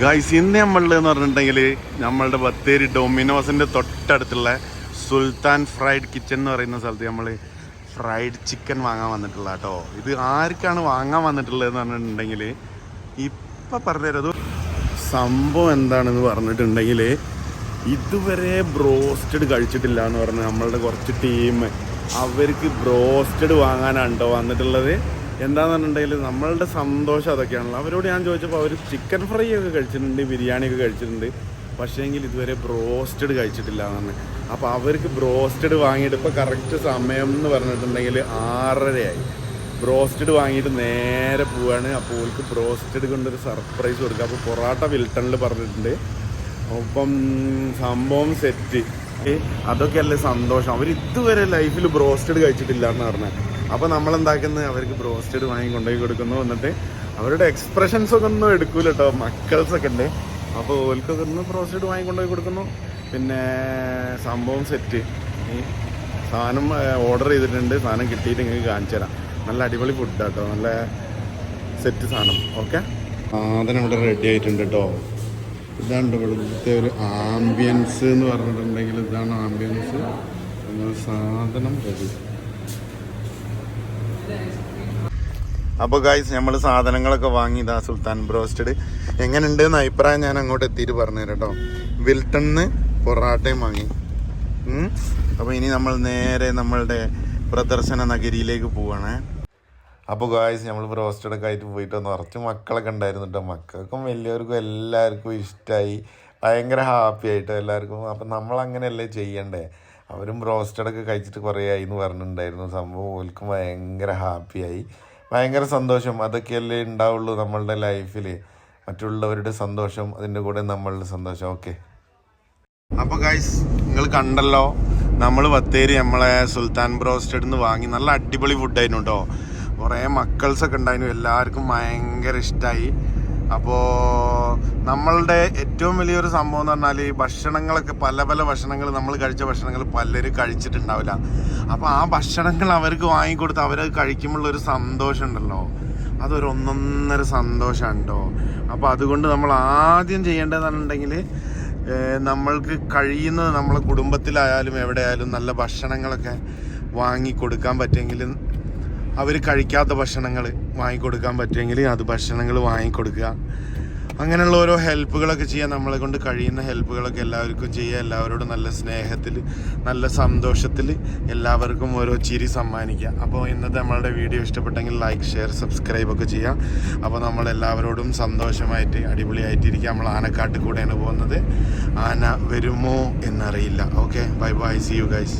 Guys ഇന്ന് നമ്മളുടെ പറഞ്ഞിട്ടുണ്ടെങ്കിൽ നമ്മളുടെ ബത്തേരി ഡൊമിനോസിന്റെ തൊട്ടടുത്തുള്ള സുൽത്താൻ ഫ്രൈഡ് കിച്ചൺ എന്ന് പറയുന്ന സ്ഥലത്ത് നമ്മൾ ഫ്രൈഡ് ചിക്കൻ വാങ്ങാൻ വന്നിട്ടുള്ള കേട്ടോ. ഇത് ആർക്കാണ് വാങ്ങാൻ വന്നിട്ടുള്ളത് എന്ന് പറഞ്ഞിട്ടുണ്ടെങ്കിൽ ഇപ്പം പറഞ്ഞുതരത് സംഭവം എന്താണെന്ന് പറഞ്ഞിട്ടുണ്ടെങ്കിൽ ഇതുവരെ ബ്രോസ്റ്റഡ് കഴിച്ചിട്ടില്ല എന്ന് പറഞ്ഞ് നമ്മളുടെ കുറച്ച് ടീം അവർക്ക് ബ്രോസ്റ്റഡ് വാങ്ങാനാണ് കേട്ടോ വന്നിട്ടുള്ളത് എന്താന്ന് പറഞ്ഞിട്ടുണ്ടെങ്കിൽ നമ്മളുടെ സന്തോഷം അതൊക്കെയാണല്ലോ. അവരോട് ഞാൻ ചോദിച്ചപ്പോൾ അവർ ചിക്കൻ ഫ്രൈ ഒക്കെ കഴിച്ചിട്ടുണ്ട് ബിരിയാണി ഒക്കെ കഴിച്ചിട്ടുണ്ട്. പക്ഷേങ്കിൽ ഇതുവരെ ബ്രോസ്റ്റഡ് കഴിച്ചിട്ടില്ല എന്നാണ്. അപ്പോൾ അവർക്ക് ബ്രോസ്റ്റഡ് വാങ്ങിയിട്ട് ഇപ്പോൾ കറക്റ്റ് സമയം എന്ന് പറഞ്ഞിട്ടുണ്ടെങ്കിൽ ആറരയായി. ബ്രോസ്റ്റഡ് വാങ്ങിയിട്ട് നേരെ പോവാണ്. അപ്പോൾ ഓൾക്ക് ബ്രോസ്റ്റഡ് കൊണ്ടൊരു സർപ്രൈസ് കൊടുക്കുക അപ്പോൾ പൊറാട്ട വിൽട്ടണിൽ പറഞ്ഞിട്ടുണ്ട്. ഒപ്പം സംഭവം സെറ്റ് അതൊക്കെ അല്ലേ സന്തോഷം. അവർ ഇതുവരെ ലൈഫിൽ ബ്രോസ്റ്റഡ് കഴിച്ചിട്ടില്ല എന്ന് പറഞ്ഞത് അപ്പോൾ നമ്മൾ എന്താക്കുന്നത് അവർക്ക് ബ്രോസ്റ്റഡ് വാങ്ങി കൊണ്ടുപോയി കൊടുക്കുന്നു. എന്നിട്ട് അവരുടെ എക്സ്പ്രഷൻസ് ഒക്കെ ഒന്നും എടുക്കൂല കേട്ടോ മക്കൾസൊക്കെ ഉണ്ട് അപ്പോൾ ഓൽക്കൊക്കെ ഒന്ന് ബ്രോസ്റ്റഡ് വാങ്ങി കൊണ്ടുപോയി കൊടുക്കുന്നു. പിന്നെ സംഭവം സെറ്റ് ഈ സാധനം ഓർഡർ ചെയ്തിട്ടുണ്ട്. സാധനം കിട്ടിയിട്ട് നിങ്ങൾക്ക് കാണിച്ചു തരാം. നല്ല അടിപൊളി ഫുഡ് കേട്ടോ നല്ല സെറ്റ് സാധനം. ഓക്കെ സാധനം ഇവിടെ റെഡി ആയിട്ടുണ്ട് കേട്ടോ ഇതാണ് ഇവിടുത്തെ ഒരു ആംബിയൻസ് എന്ന് പറഞ്ഞിട്ടുണ്ടെങ്കിൽ ഇതാണ് ആംബിയൻസ് സാധനം റെഡി അപ്പോൾ ഗായ്സ് നമ്മൾ സാധനങ്ങളൊക്കെ വാങ്ങി ഇതാ സുൽത്താൻ ബ്രോസ്റ്റഡ്. എങ്ങനെയുണ്ട് അഭിപ്രായം ഞാൻ അങ്ങോട്ട് എത്തിയിട്ട് പറഞ്ഞുതരാം കേട്ടോ. വിൽട്ടണിന്ന് പൊറാട്ടയും വാങ്ങി. അപ്പോൾ ഇനി നമ്മൾ നേരെ നമ്മളുടെ പ്രദർശന നഗരിയിലേക്ക് പോവാണേ. അപ്പോൾ ഗായ്സ് നമ്മൾ ബ്രോസ്റ്റഡൊക്കെ ആയിട്ട് പോയിട്ട് വന്നു. കുറച്ച് മക്കളൊക്കെ ഉണ്ടായിരുന്നു കേട്ടോ. മക്കൾക്കും വലിയവർക്കും എല്ലാവർക്കും ഇഷ്ടമായി ഭയങ്കര ഹാപ്പി ആയിട്ട് എല്ലാവർക്കും. അപ്പം നമ്മളങ്ങനെയല്ലേ ചെയ്യണ്ടേ? അവരും റോസ്റ്റഡൊക്കെ കഴിച്ചിട്ട് കുറേ ആയി എന്ന് പറഞ്ഞിട്ടുണ്ടായിരുന്നു. സംഭവം ഓൽക്കും ഭയങ്കര ഹാപ്പിയായി ഭയങ്കര സന്തോഷം. അതൊക്കെയല്ലേ ഉണ്ടാവുള്ളൂ നമ്മളുടെ ലൈഫിൽ മറ്റുള്ളവരുടെ സന്തോഷം അതിന്റെ കൂടെ നമ്മളുടെ സന്തോഷം. ഓക്കെ അപ്പോൾ ഗൈസ് നിങ്ങൾ കണ്ടല്ലോ നമ്മൾ ബത്തേരി നമ്മളെ സുൽത്താൻ ബ്രോസ്റ്റഡ് നിന്ന് വാങ്ങി നല്ല അടിപൊളി ഫുഡായിരുന്നു കേട്ടോ കുറേ മക്കൾസൊക്കെ ഉണ്ടായിരുന്നു. എല്ലാവർക്കും ഭയങ്കര ഇഷ്ടമായി അപ്പോൾ നമ്മളുടെ ഏറ്റവും വലിയൊരു സംഭവം എന്ന് പറഞ്ഞാൽ ഈ ഭക്ഷണങ്ങളൊക്കെ പല പല ഭക്ഷണങ്ങൾ നമ്മൾ കഴിച്ച ഭക്ഷണങ്ങൾ പലരും കഴിച്ചിട്ടുണ്ടാവില്ല. അപ്പോൾ ആ ഭക്ഷണങ്ങൾ അവർക്ക് വാങ്ങിക്കൊടുത്ത് അവരത് കഴിക്കുമ്പോഴുള്ള ഒരു സന്തോഷം ഉണ്ടല്ലോ അതൊരു ഒന്നൊന്നര സന്തോഷമാണ് കേട്ടോ അപ്പോൾ അതുകൊണ്ട് നമ്മൾ ആദ്യം ചെയ്യേണ്ടതെന്നുണ്ടെങ്കിൽ നമ്മൾക്ക് കഴിയുന്നത് നമ്മളെ കുടുംബത്തിലായാലും എവിടെയായാലും നല്ല ഭക്ഷണങ്ങളൊക്കെ വാങ്ങി കൊടുക്കാൻ പറ്റുമെങ്കിൽ അവർ കഴിക്കാത്ത ഭക്ഷണങ്ങൾ വാങ്ങിക്കൊടുക്കാൻ പറ്റുമെങ്കിൽ അത് ഭക്ഷണങ്ങൾ വാങ്ങിക്കൊടുക്കുക. അങ്ങനെയുള്ള ഓരോ ഹെൽപ്പുകളൊക്കെ ചെയ്യാൻ നമ്മളെ കൊണ്ട് കഴിയുന്ന ഹെൽപ്പുകളൊക്കെ എല്ലാവർക്കും ചെയ്യുക. എല്ലാവരോടും നല്ല സ്നേഹത്തിൽ നല്ല സന്തോഷത്തിൽ എല്ലാവർക്കും ഓരോ ചിരി സമ്മാനിക്കുക. അപ്പോൾ ഇന്നത്തെ നമ്മളുടെ വീഡിയോ ഇഷ്ടപ്പെട്ടെങ്കിൽ ലൈക്ക് ഷെയർ സബ്സ്ക്രൈബ് ഒക്കെ ചെയ്യാം അപ്പോൾ നമ്മൾ എല്ലാവരോടും സന്തോഷമായിട്ട് അടിപൊളിയായിട്ടിരിക്കുക. നമ്മൾ ആനക്കാട്ട് കൂടെയാണ് പോകുന്നത്. ആന വരുമോ എന്നറിയില്ല. Okay bye bye see you guys